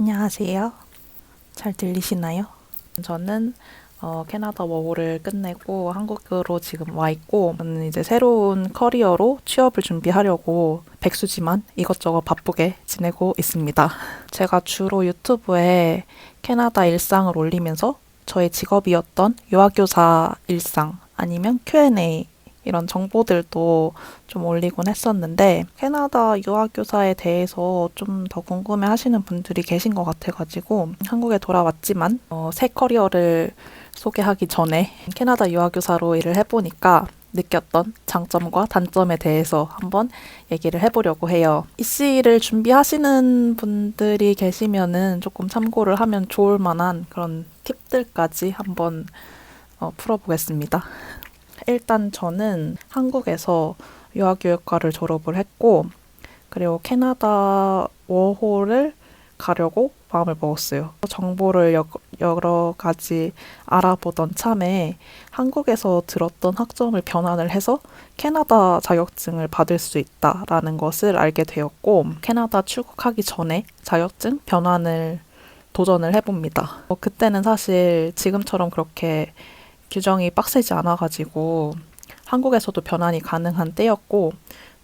안녕하세요. 잘 들리시나요? 저는 어, 캐나다 워홀을 끝내고 한국으로 지금 와 있고 저는 이제 새로운 커리어로 취업을 준비하려고 백수지만 이것저것 바쁘게 지내고 있습니다. 제가 주로 유튜브에 캐나다 일상을 올리면서 저의 직업이었던 유아교사 일상 아니면 Q&A 이런 정보들도 좀 올리곤 했었는데 캐나다 유학교사에 대해서 좀 더 궁금해 하시는 분들이 계신 것 같아가지고 한국에 돌아왔지만 어, 새 커리어를 소개하기 전에 캐나다 유학교사로 일을 해보니까 느꼈던 장점과 단점에 대해서 한번 얘기를 해보려고 해요. 이씨를 준비하시는 분들이 계시면은 조금 참고를 하면 좋을 만한 그런 팁들까지 한번 어, 풀어보겠습니다. 일단 저는 한국에서 유아교육과를 졸업을 했고, 그리고 캐나다 워홀을 가려고 마음을 먹었어요. 정보를 여, 여러 가지 알아보던 참에 한국에서 들었던 학점을 변환을 해서 캐나다 자격증을 받을 수 있다라는 것을 알게 되었고, 캐나다 출국하기 전에 자격증 변환을 도전을 해봅니다. 어, 그때는 사실 지금처럼 그렇게 규정이 빡세지 않아가지고 한국에서도 변환이 가능한 때였고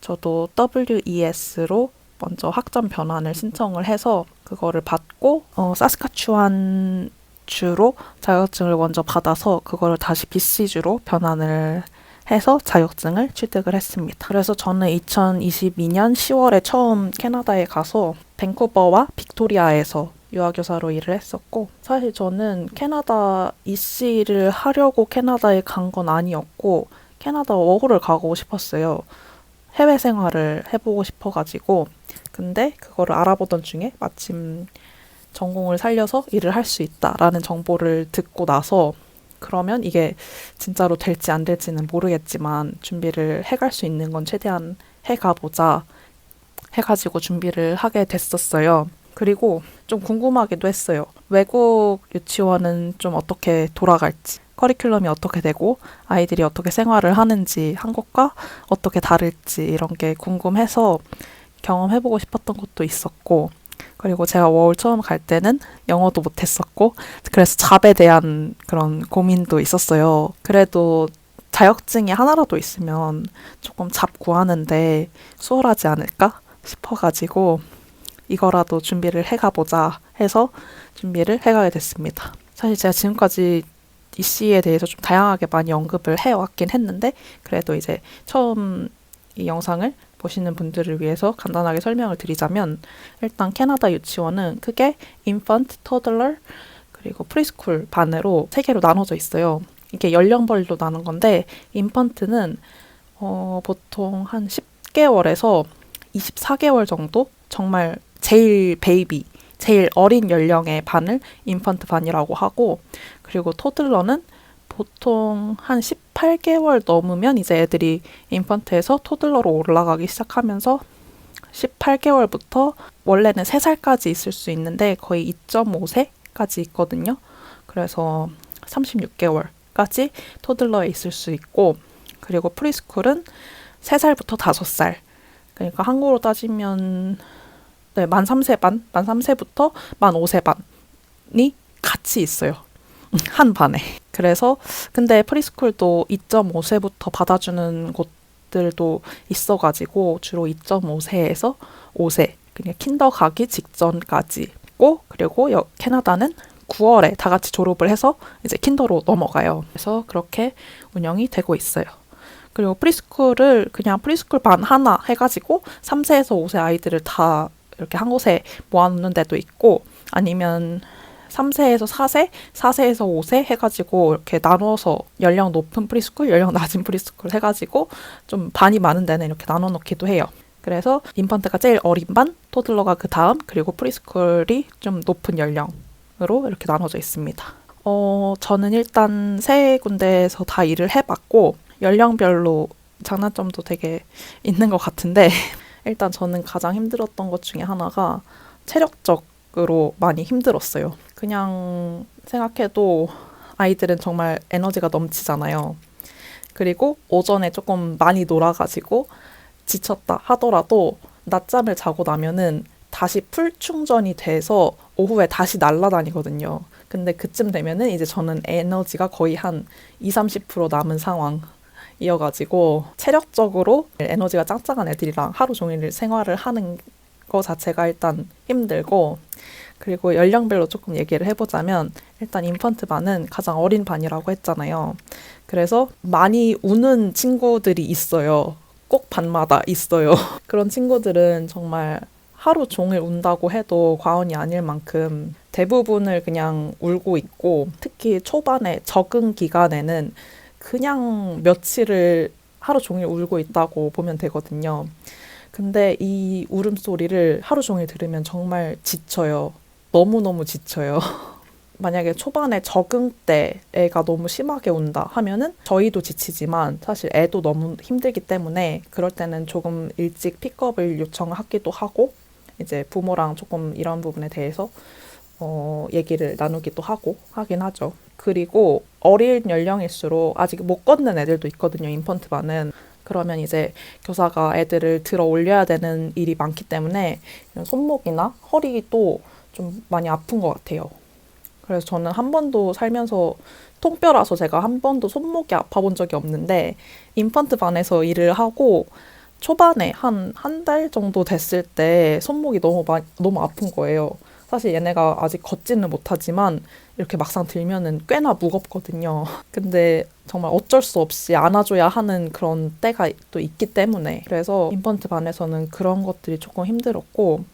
저도 WES로 먼저 학점 변환을 신청을 해서 그거를 받고 어, 사스카추안 주로 자격증을 먼저 받아서 그거를 다시 BC주로 변환을 해서 자격증을 취득을 했습니다. 그래서 저는 2022년 10월에 처음 캐나다에 가서 밴쿠버와 빅토리아에서 유아교사로 일을 했었고 사실 저는 캐나다 이씨를 하려고 캐나다에 간 건 아니었고 캐나다 워홀을 가고 싶었어요. 해외 생활을 해보고 싶어가지고 근데 그거를 알아보던 중에 마침 전공을 살려서 일을 할 수 있다라는 정보를 듣고 나서 그러면 이게 진짜로 될지 안 될지는 모르겠지만 준비를 해갈 수 있는 건 최대한 해가보자 해가지고 준비를 하게 됐었어요. 그리고 좀 궁금하기도 했어요. 외국 유치원은 좀 어떻게 돌아갈지, 커리큘럼이 어떻게 되고, 아이들이 어떻게 생활을 하는지, 한국과 어떻게 다를지, 이런 게 궁금해서 경험해보고 싶었던 것도 있었고, 그리고 제가 워홀 처음 갈 때는 영어도 못했었고, 그래서 잡에 대한 그런 고민도 있었어요. 그래도 자격증이 하나라도 있으면 조금 잡 구하는데 수월하지 않을까 싶어가지고, 이거라도 준비를 해가보자 해서 준비를 해가게 됐습니다. 사실 제가 지금까지 이 씨에 대해서 좀 다양하게 많이 언급을 해왔긴 했는데 그래도 이제 처음 이 영상을 보시는 분들을 위해서 간단하게 설명을 드리자면 일단 캐나다 유치원은 크게 인펀트, 토들러 그리고 프리스쿨 반으로 세 개로 나눠져 있어요. 이게 연령별로 나눈 건데 인펀트는 어, 보통 한 10개월에서 24개월 정도 정말 제일 베이비, 제일 어린 연령의 반을 인펀트 반이라고 하고 그리고 토들러는 보통 한 18개월 넘으면 이제 애들이 인펀트에서 토들러로 올라가기 시작하면서 18개월부터 원래는 3살까지 있을 수 있는데 거의 2.5세까지 있거든요. 그래서 36개월까지 토들러에 있을 수 있고 그리고 프리스쿨은 3살부터 5살 그러니까 한국으로 따지면 네, 만 3세 반, 만 3세부터 만 5세 반이 같이 있어요. 한 반에. 그래서 근데 프리스쿨도 2.5세부터 받아주는 곳들도 있어가지고 주로 2.5세에서 5세 그냥 킨더 가기 직전까지 있고 그리고 여, 캐나다는 9월에 다 같이 졸업을 해서 이제 킨더로 넘어가요. 그래서 그렇게 운영이 되고 있어요. 그리고 프리스쿨을 그냥 프리스쿨 반 하나 해가지고 3세에서 5세 아이들을 다 이렇게 한 곳에 모아놓는 데도 있고 아니면 3세에서 4세, 4세에서 5세 해가지고 이렇게 나눠서 연령 높은 프리스쿨, 연령 낮은 프리스쿨 해가지고 좀 반이 많은 데는 이렇게 나눠 놓기도 해요. 그래서 인펀트가 제일 어린 반, 토들러가 그 다음, 그리고 프리스쿨이 좀 높은 연령으로 이렇게 나눠져 있습니다. 어, 저는 일단 세 군데에서 다 일을 해봤고, 연령별로 장단점도 되게 있는 것 같은데, 일단 저는 가장 힘들었던 것 중에 하나가 체력적으로 많이 힘들었어요. 그냥 생각해도 아이들은 정말 에너지가 넘치잖아요. 그리고 오전에 조금 많이 놀아가지고 지쳤다 하더라도 낮잠을 자고 나면은 다시 풀 충전이 돼서 오후에 다시 날아다니거든요. 근데 그쯤 되면은 이제 저는 에너지가 거의 한 2, 30% 남은 상황 이어가지고 체력적으로 에너지가 짱짱한 애들이랑 하루 종일 생활을 하는 거 자체가 일단 힘들고 그리고 연령별로 조금 얘기를 해보자면 일단 인펀트 반은 가장 어린 반이라고 했잖아요. 그래서 많이 우는 친구들이 있어요. 꼭 반마다 있어요. 그런 친구들은 정말 하루 종일 운다고 해도 과언이 아닐 만큼 대부분을 그냥 울고 있고 특히 초반에 적응 기간에는 그냥 며칠을 하루 종일 울고 있다고 보면 되거든요. 근데 이 울음소리를 하루 종일 들으면 정말 지쳐요. 너무너무 지쳐요. 만약에 초반에 적응 때 애가 너무 심하게 운다 하면은 저희도 지치지만 사실 애도 너무 힘들기 때문에 그럴 때는 조금 일찍 픽업을 요청하기도 하고 이제 부모랑 조금 이런 부분에 대해서 어, 얘기를 나누기도 하고 하긴 하죠. 그리고 어린 연령일수록 아직 못 걷는 애들도 있거든요. 인펀트 반은. 그러면 이제 교사가 애들을 들어 올려야 되는 일이 많기 때문에 손목이나 허리도 좀 많이 아픈 것 같아요. 그래서 저는 한 번도 살면서 통뼈라서 제가 한 번도 손목이 아파 본 적이 없는데 인펀트 반에서 일을 하고 초반에 한 한 달 정도 됐을 때 손목이 너무 많이 너무 아픈 거예요. 사실 얘네가 아직 걷지는 못하지만 이렇게 막상 들면은 꽤나 무겁거든요. 근데 정말 어쩔 수 없이 안아줘야 하는 그런 때가 또 있기 때문에 그래서 인펀트 반에서는 그런 것들이 조금 힘들었고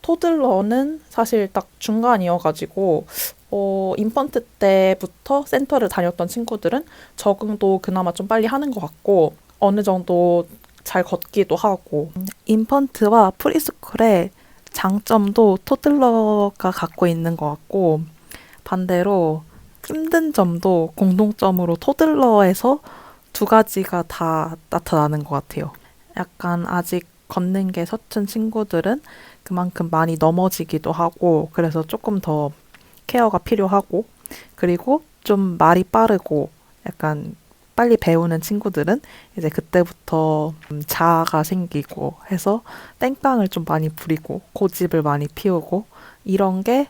토들러는 사실 딱 중간이어가지고 어, 인펀트 때부터 센터를 다녔던 친구들은 적응도 그나마 좀 빨리 하는 것 같고 어느 정도 잘 걷기도 하고 인펀트와 프리스쿨의 장점도 토들러가 갖고 있는 것 같고 반대로 힘든 점도 공동점으로 토들러에서 두 가지가 다 나타나는 것 같아요. 약간 아직 걷는 게 서툰 친구들은 그만큼 많이 넘어지기도 하고 그래서 조금 더 케어가 필요하고 그리고 좀 말이 빠르고 약간 빨리 배우는 친구들은 이제 그때부터 좀 자아가 생기고 해서 땡깡을 좀 많이 부리고 고집을 많이 피우고 이런 게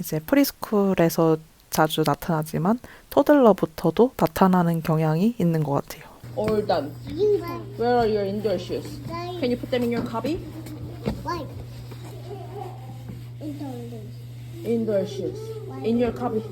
이제 프리스쿨에서 자주 나타나지만 토들러부터도 나타나는 경향이 있는 것 같아요. All done. Where are your indoor shoes? Can you put them in your cubby? Why? Indoor shoes. In your cubby.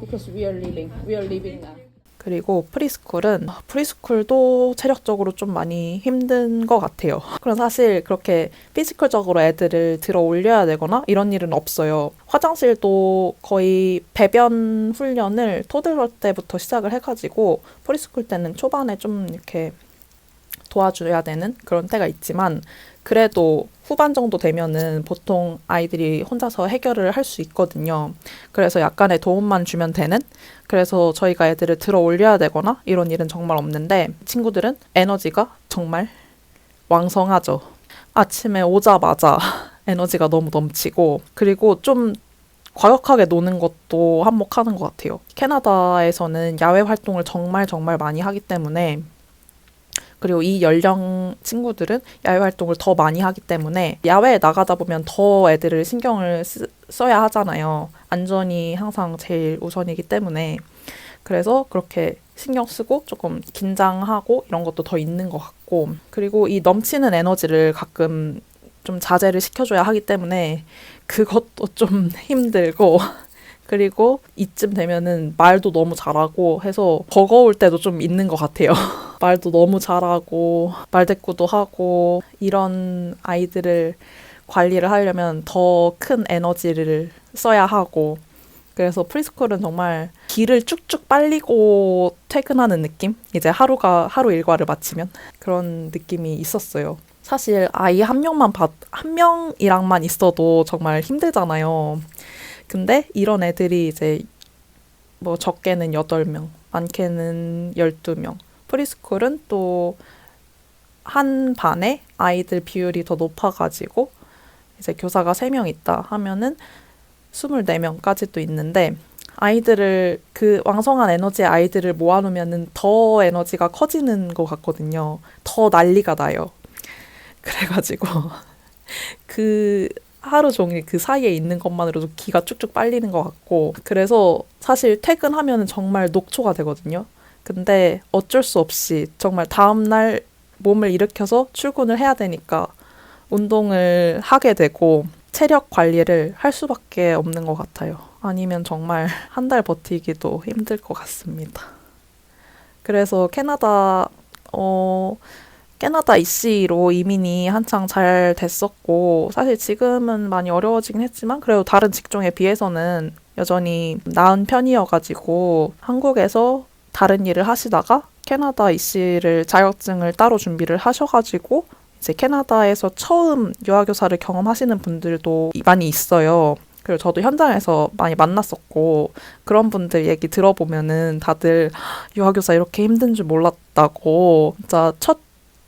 Because we are leaving. We are leaving now. 그리고 프리스쿨은 프리스쿨도 체력적으로 좀 많이 힘든 것 같아요. 그럼 사실 그렇게 피지컬적으로 애들을 들어 올려야 되거나 이런 일은 없어요. 화장실도 거의 배변 훈련을 토들러 때부터 시작을 해가지고 프리스쿨 때는 초반에 좀 이렇게 도와줘야 되는 그런 때가 있지만 그래도 후반 정도 되면은 보통 아이들이 혼자서 해결을 할 수 있거든요. 그래서 약간의 도움만 주면 되는 그래서 저희가 애들을 들어 올려야 되거나 이런 일은 정말 없는데 친구들은 에너지가 정말 왕성하죠. 아침에 오자마자 에너지가 너무 넘치고 그리고 좀 과격하게 노는 것도 한몫하는 것 같아요. 캐나다에서는 야외 활동을 정말 정말 많이 하기 때문에 그리고 이 연령 친구들은 야외 활동을 더 많이 하기 때문에 야외에 나가다 보면 더 애들을 신경을 쓰, 써야 하잖아요. 안전이 항상 제일 우선이기 때문에 그래서 그렇게 신경 쓰고 조금 긴장하고 이런 것도 더 있는 것 같고 그리고 이 넘치는 에너지를 가끔 좀 자제를 시켜줘야 하기 때문에 그것도 좀 힘들고 그리고 이쯤 되면은 말도 너무 잘하고 해서 버거울 때도 좀 있는 것 같아요. 말도 너무 잘하고 말대꾸도 하고 이런 아이들을 관리를 하려면 더 큰 에너지를 써야 하고 그래서 프리스쿨은 정말 길을 쭉쭉 빨리고 퇴근하는 느낌? 이제 하루가 하루 일과를 마치면 그런 느낌이 있었어요. 사실 아이 한 명만 봤, 한 명이랑만 있어도 정말 힘들잖아요. 근데 이런 애들이 이제 뭐 적게는 8명, 많게는 12명. 프리스쿨은 또 한 반에 아이들 비율이 더 높아가지고 이제 교사가 3명 있다 하면은 24명까지 또 있는데 아이들을 그 왕성한 에너지의 아이들을 모아놓으면은 더 에너지가 커지는 것 같거든요. 더 난리가 나요. 그래가지고 그 하루 종일 그 사이에 있는 것만으로도 기가 쭉쭉 빨리는 것 같고 그래서 사실 퇴근하면 정말 녹초가 되거든요. 근데 어쩔 수 없이 정말 다음날 몸을 일으켜서 출근을 해야 되니까 운동을 하게 되고 체력 관리를 할 수밖에 없는 것 같아요. 아니면 정말 한 달 버티기도 힘들 것 같습니다. 그래서 캐나다, 어, 캐나다 이씨로 이민이 한창 잘 됐었고, 사실 지금은 많이 어려워지긴 했지만, 그래도 다른 직종에 비해서는 여전히 나은 편이어가지고, 한국에서 다른 일을 하시다가 캐나다 이씨를 자격증을 따로 준비를 하셔가지고, 이제 캐나다에서 처음 유아교사를 경험하시는 분들도 많이 있어요. 그리고 저도 현장에서 많이 만났었고, 그런 분들 얘기 들어보면은 다들 유아교사 이렇게 힘든 줄 몰랐다고, 진짜 첫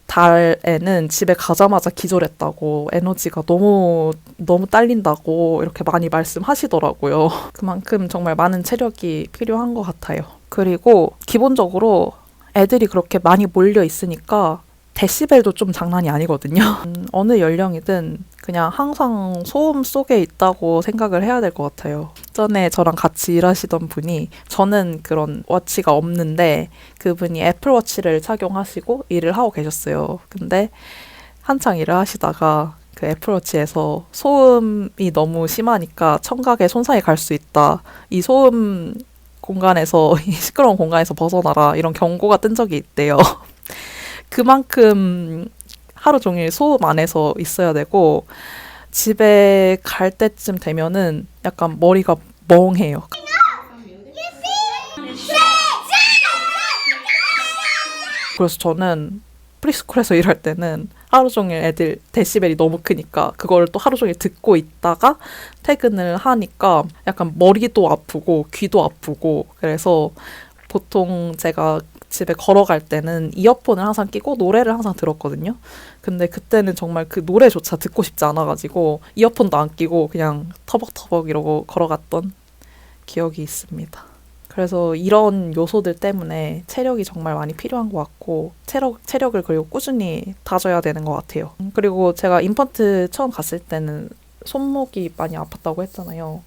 달에는 집에 가자마자 기절했다고, 에너지가 너무, 너무 딸린다고, 이렇게 많이 말씀하시더라고요. 그만큼 정말 많은 체력이 필요한 것 같아요. 그리고 기본적으로 애들이 그렇게 많이 몰려 있으니까 데시벨도 좀 장난이 아니거든요. 음, 어느 연령이든 그냥 항상 소음 속에 있다고 생각을 해야 될 것 같아요. 전에 저랑 같이 일하시던 분이 저는 그런 워치가 없는데 그분이 애플워치를 착용하시고 일을 하고 계셨어요. 근데 한창 일을 하시다가 그 애플워치에서 소음이 너무 심하니까 청각에 손상이 갈 수 있다. 이 소음 공간에서 이 시끄러운 공간에서 벗어나라 이런 경고가 뜬 적이 있대요. 그만큼 하루 종일 소음 안에서 있어야 되고 집에 갈 때쯤 되면은 약간 머리가 멍해요. 그래서 저는 프리스쿨에서 일할 때는 하루 종일 애들 데시벨이 너무 크니까 그거를 또 하루 종일 듣고 있다가 퇴근을 하니까 약간 머리도 아프고 귀도 아프고 그래서 보통 제가 집에 걸어갈 때는 이어폰을 항상 끼고 노래를 항상 들었거든요. 근데 그때는 정말 그 노래조차 듣고 싶지 않아가지고 이어폰도 안 끼고 그냥 터벅터벅 이러고 걸어갔던 기억이 있습니다. 그래서 이런 요소들 때문에 체력이 정말 많이 필요한 것 같고 체력 체력을 그리고 꾸준히 다져야 되는 것 같아요. 그리고 제가 임펀트 처음 갔을 때는 손목이 많이 아팠다고 했잖아요.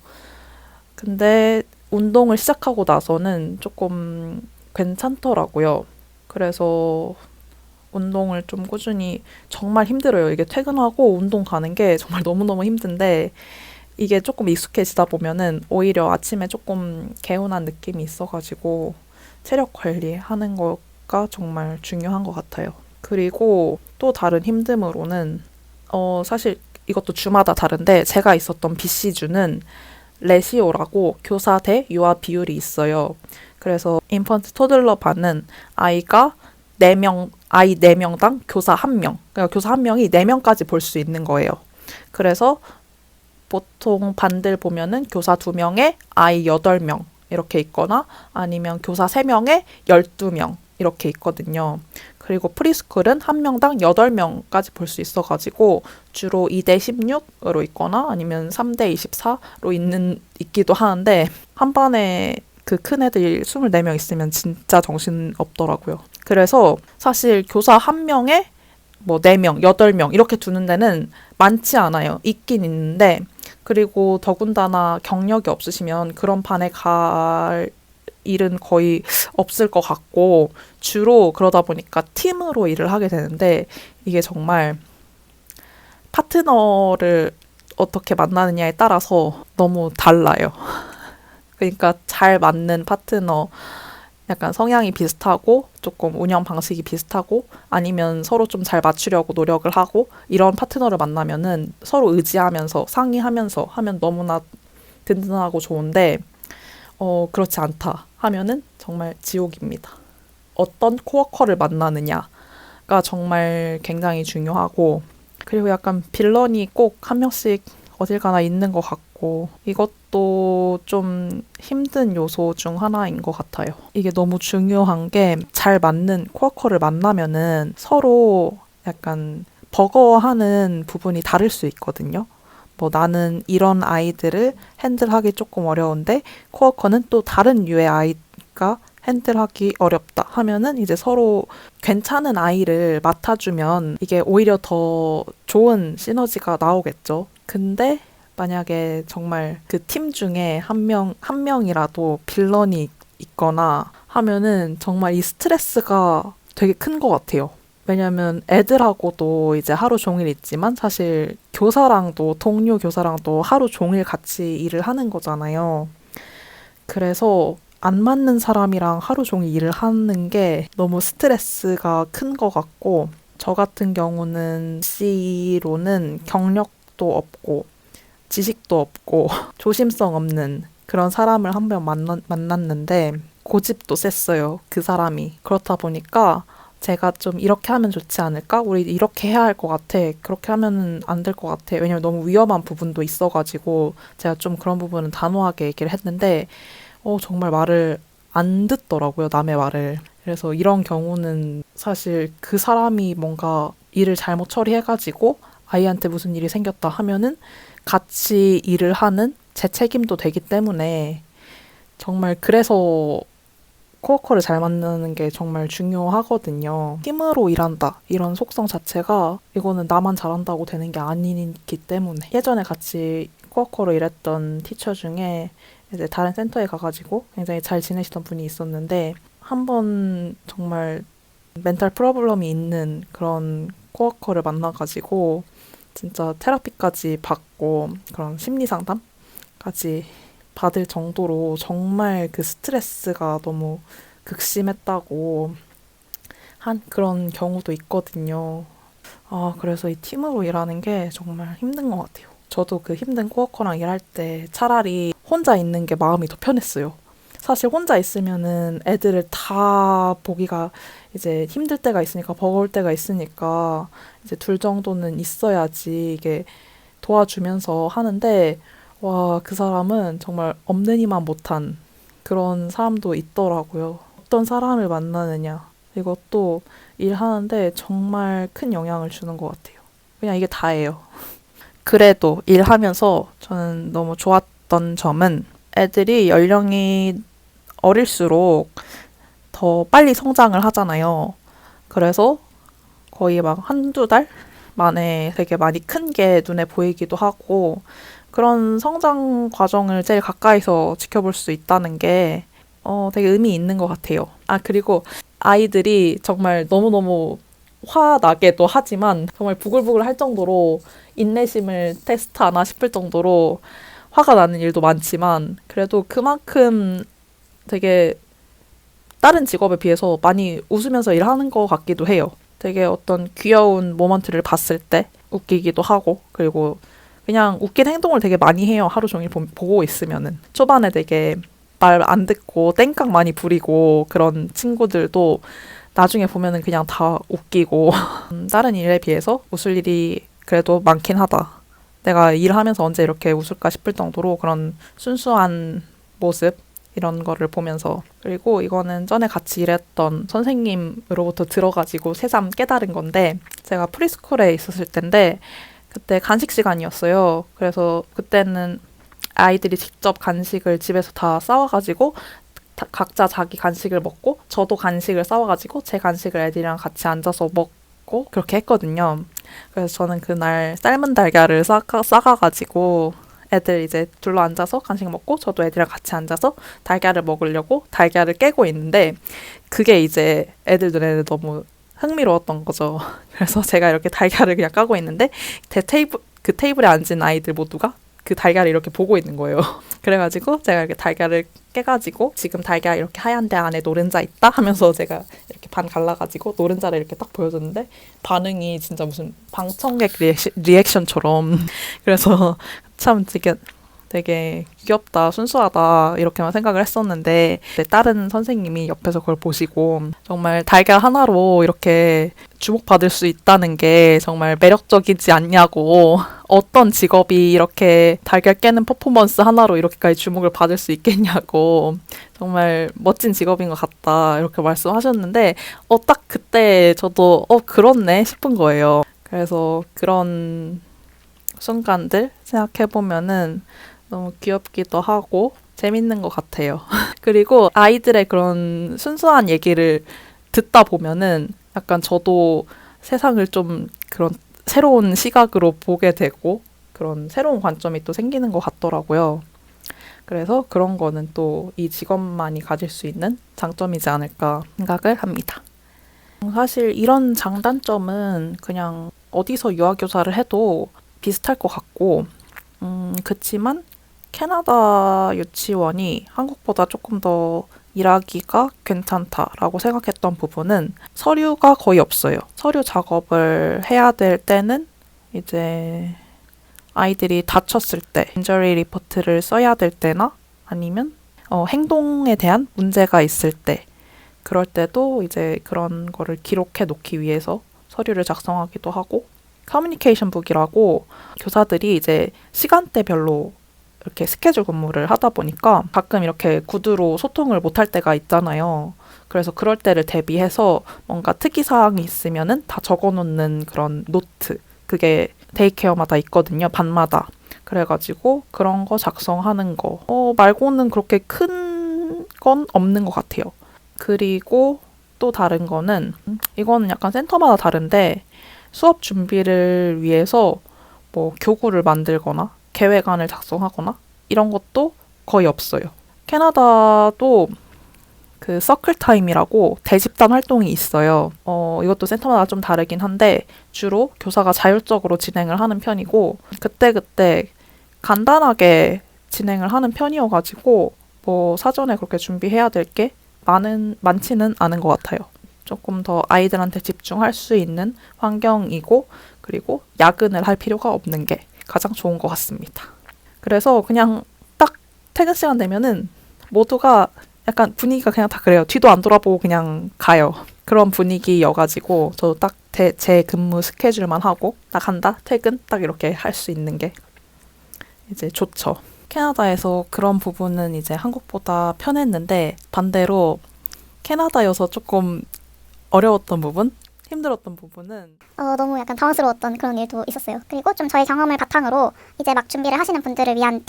근데 운동을 시작하고 나서는 조금 괜찮더라고요. 그래서 운동을 좀 꾸준히 정말 힘들어요. 이게 퇴근하고 운동 가는 게 정말 너무너무 힘든데 이게 조금 익숙해지다 보면은 오히려 아침에 조금 개운한 느낌이 있어가지고 체력 관리하는 거가 정말 중요한 것 같아요. 그리고 또 다른 힘듦으로는 어 사실 이것도 주마다 다른데 제가 있었던 BC주는 레시오라고 교사 대 유아 비율이 있어요. 그래서 인펀트 토들러 반은 아이가 4명, 아이 4명당 교사 1명. 그러니까 교사 1명이 4명까지 볼 수 있는 거예요. 그래서 보통 반들 보면은 교사 2명에 아이 8명 이렇게 있거나 아니면 교사 3명에 12명 이렇게 있거든요. 그리고 프리스쿨은 한 명당 8명까지 볼 수 있어가지고 주로 2대 16으로 있거나 아니면 3대 24로 있는, 있기도 하는데 한 반에 그 큰 애들 24명 있으면 진짜 정신 없더라고요. 그래서 사실 교사 한 명에 뭐 4명, 8명 이렇게 두는 데는 많지 않아요. 있긴 있는데 그리고 더군다나 경력이 없으시면 그런 반에 갈 일은 거의 없을 것 같고 주로 그러다 보니까 팀으로 일을 하게 되는데 이게 정말 파트너를 어떻게 만나느냐에 따라서 너무 달라요. 그러니까 잘 맞는 파트너, 약간 성향이 비슷하고 조금 운영 방식이 비슷하고 아니면 서로 좀 잘 맞추려고 노력을 하고 이런 파트너를 만나면은 서로 의지하면서 상의하면서 하면 너무나 든든하고 좋은데 어 그렇지 않다 하면은 정말 지옥입니다. 어떤 코워커를 만나느냐가 정말 굉장히 중요하고 그리고 약간 빌런이 꼭 한 명씩 어딜 가나 있는 것 같고 이것도 좀 힘든 요소 중 하나인 것 같아요. 이게 너무 중요한 게 잘 맞는 코어커를 만나면은 서로 약간 버거워하는 부분이 다를 수 있거든요. 뭐 나는 이런 아이들을 핸들하기 조금 어려운데 코어커는 또 다른 유의 아이가 핸들하기 어렵다 하면은 이제 서로 괜찮은 아이를 맡아주면 이게 오히려 더 좋은 시너지가 나오겠죠. 근데 만약에 정말 그 팀 중에 한 명, 한 명이라도 빌런이 있거나 하면은 정말 이 스트레스가 되게 큰 것 같아요. 왜냐면 애들하고도 이제 하루 종일 있지만 사실 교사랑도 동료 교사랑도 하루 종일 같이 일을 하는 거잖아요. 그래서 안 맞는 사람이랑 하루 종일 일을 하는 게 너무 스트레스가 큰 것 같고 저 같은 경우는 C로는 경력도 없고 지식도 없고 조심성 없는 그런 사람을 한 명 만났는데 고집도 셌어요. 그 사람이. 그렇다 보니까 제가 좀 이렇게 하면 좋지 않을까? 우리 이렇게 해야 할 것 같아. 그렇게 하면은 안 될 것 같아. 왜냐면 너무 위험한 부분도 있어가지고 제가 좀 그런 부분은 단호하게 얘기를 했는데 어, 정말 말을 안 듣더라고요. 남의 말을. 그래서 이런 경우는 사실 그 사람이 뭔가 일을 잘못 처리해가지고 아이한테 무슨 일이 생겼다 하면은 같이 일을 하는 제 책임도 되기 때문에 정말 그래서 코어커를 잘 만나는 게 정말 중요하거든요. 팀으로 일한다. 이런 속성 자체가 이거는 나만 잘한다고 되는 게 아니기 때문에 예전에 같이 코어커로 일했던 티처 중에 이제 다른 센터에 가가지고 굉장히 잘 지내시던 분이 있었는데 한 번 정말 멘탈 프로블럼이 있는 그런 코어커를 만나가지고 진짜 테라피까지 받고 그런 심리 상담까지 받을 정도로 정말 그 스트레스가 너무 극심했다고 한 그런 경우도 있거든요. 아, 그래서 이 팀으로 일하는 게 정말 힘든 것 같아요. 저도 그 힘든 코워커랑 일할 때 차라리 혼자 있는 게 마음이 더 편했어요. 사실 혼자 있으면은 애들을 다 보기가 이제 힘들 때가 있으니까 버거울 때가 있으니까 이제 둘 정도는 있어야지 이게 도와주면서 하는데 와, 그 사람은 정말 없는 이만 못한 그런 사람도 있더라고요. 어떤 사람을 만나느냐. 이것도 일하는데 정말 큰 영향을 주는 것 같아요. 그냥 이게 다예요. 그래도 일하면서 저는 너무 좋았던 점은 애들이 연령이 어릴수록 더 빨리 성장을 하잖아요. 그래서 거의 막 한두 달 만에 되게 많이 큰 게 눈에 보이기도 하고 그런 성장 과정을 제일 가까이서 지켜볼 수 있다는 게 어, 되게 의미 있는 것 같아요. 아, 그리고 아이들이 정말 너무너무 화나게도 하지만 정말 부글부글 할 정도로 인내심을 테스트하나 싶을 정도로 화가 나는 일도 많지만 그래도 그만큼 되게 다른 직업에 비해서 많이 웃으면서 일하는 것 같기도 해요. 되게 어떤 귀여운 모먼트를 봤을 때 웃기기도 하고 그리고 그냥 웃긴 행동을 되게 많이 해요. 하루 종일 보, 보고 있으면은 초반에 되게 말 안 듣고 땡깡 많이 부리고 그런 친구들도 나중에 보면은 그냥 다 웃기고 음, 다른 일에 비해서 웃을 일이 그래도 많긴 하다. 내가 일하면서 언제 이렇게 웃을까 싶을 정도로 그런 순수한 모습 이런 거를 보면서 그리고 이거는 전에 같이 일했던 선생님으로부터 들어가지고 새삼 깨달은 건데 제가 프리스쿨에 있었을 텐데 그때 간식 시간이었어요. 그래서 그때는 아이들이 직접 간식을 집에서 다 싸와가지고 다- 각자 자기 간식을 먹고 저도 간식을 싸와가지고 제 간식을 애들이랑 같이 앉아서 먹고 그렇게 했거든요. 그래서 저는 그날 삶은 달걀을 싸가, 싸가가지고 애들 이제 둘러 앉아서 간식 먹고 저도 애들이랑 같이 앉아서 달걀을 먹으려고 달걀을 깨고 있는데 그게 이제 애들 눈에는 너무 흥미로웠던 거죠. 그래서 제가 이렇게 달걀을 그냥 까고 있는데 제 테이블 그 테이블에 앉은 아이들 모두가 그 달걀을 이렇게 보고 있는 거예요. 그래가지고 제가 이렇게 달걀을 깨가지고 지금 달걀 이렇게 하얀데 안에 노른자 있다 하면서 제가 이렇게 반 갈라가지고 노른자를 이렇게 딱 보여줬는데 반응이 진짜 무슨 방청객 리액션, 리액션처럼 그래서 참 되게 되게 귀엽다, 순수하다 이렇게만 생각을 했었는데 네, 다른 선생님이 옆에서 그걸 보시고 정말 달걀 하나로 이렇게 주목받을 수 있다는 게 정말 매력적이지 않냐고 어떤 직업이 이렇게 달걀 깨는 퍼포먼스 하나로 이렇게까지 주목을 받을 수 있겠냐고 정말 멋진 직업인 것 같다 이렇게 말씀하셨는데 어 딱 그때 저도 어 그렇네 싶은 거예요. 그래서 그런 순간들 생각해 보면은 너무 귀엽기도 하고 재밌는 것 같아요. 그리고 아이들의 그런 순수한 얘기를 듣다 보면은 약간 저도 세상을 좀 그런 새로운 시각으로 보게 되고 그런 새로운 관점이 또 생기는 것 같더라고요. 그래서 그런 거는 또 이 직업만이 가질 수 있는 장점이지 않을까 생각을 합니다. 사실 이런 장단점은 그냥 어디서 유아교사를 해도 비슷할 것 같고, 음, 그치만 캐나다 유치원이 한국보다 조금 더 일하기가 괜찮다라고 생각했던 부분은 서류가 거의 없어요. 서류 작업을 해야 될 때는 이제 아이들이 다쳤을 때 인저리 리포트를 써야 될 때나 아니면 어, 행동에 대한 문제가 있을 때 그럴 때도 이제 그런 거를 기록해 놓기 위해서 서류를 작성하기도 하고 커뮤니케이션 북이라고 교사들이 이제 시간대별로 이렇게 스케줄 근무를 하다 보니까 가끔 이렇게 구두로 소통을 못할 때가 있잖아요. 그래서 그럴 때를 대비해서 뭔가 특이사항이 있으면은 다 적어 놓는 그런 노트. 그게 데이케어마다 있거든요. 반마다. 그래가지고 그런 거 작성하는 거. 어, 말고는 그렇게 큰 건 없는 것 같아요. 그리고 또 다른 거는, 음, 이거는 약간 센터마다 다른데, 수업 준비를 위해서 뭐 교구를 만들거나 계획안을 작성하거나 이런 것도 거의 없어요. 캐나다도 그 서클 타임이라고 대집단 활동이 있어요. 어, 이것도 센터마다 좀 다르긴 한데 주로 교사가 자율적으로 진행을 하는 편이고 그때그때 간단하게 진행을 하는 편이어가지고 뭐 사전에 그렇게 준비해야 될 게 많은 많지는 않은 것 같아요. 조금 더 아이들한테 집중할 수 있는 환경이고 그리고 야근을 할 필요가 없는 게 가장 좋은 것 같습니다. 그래서 그냥 딱 퇴근 시간 되면은 모두가 약간 분위기가 그냥 다 그래요. 뒤도 안 돌아보고 그냥 가요. 그런 분위기여가지고 저도 딱 제 근무 스케줄만 하고 딱 간다 퇴근 딱 이렇게 할 수 있는 게 이제 좋죠. 캐나다에서 그런 부분은 이제 한국보다 편했는데 반대로 캐나다여서 조금 어려웠던 부분, 힘들었던 부분은 어, 너무 약간 당황스러웠던 그런 일도 있었어요. 그리고 좀 저희 경험을 바탕으로 이제 막 준비를 하시는 분들을 위한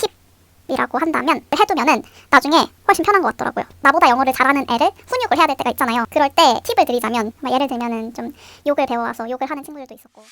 팁이라고 한다면 해두면은 나중에 훨씬 편한 것 같더라고요. 나보다 영어를 잘하는 애를 훈육을 해야 될 때가 있잖아요. 그럴 때 팁을 드리자면 막 예를 들면은 좀 욕을 배워와서 욕을 하는 친구들도 있었고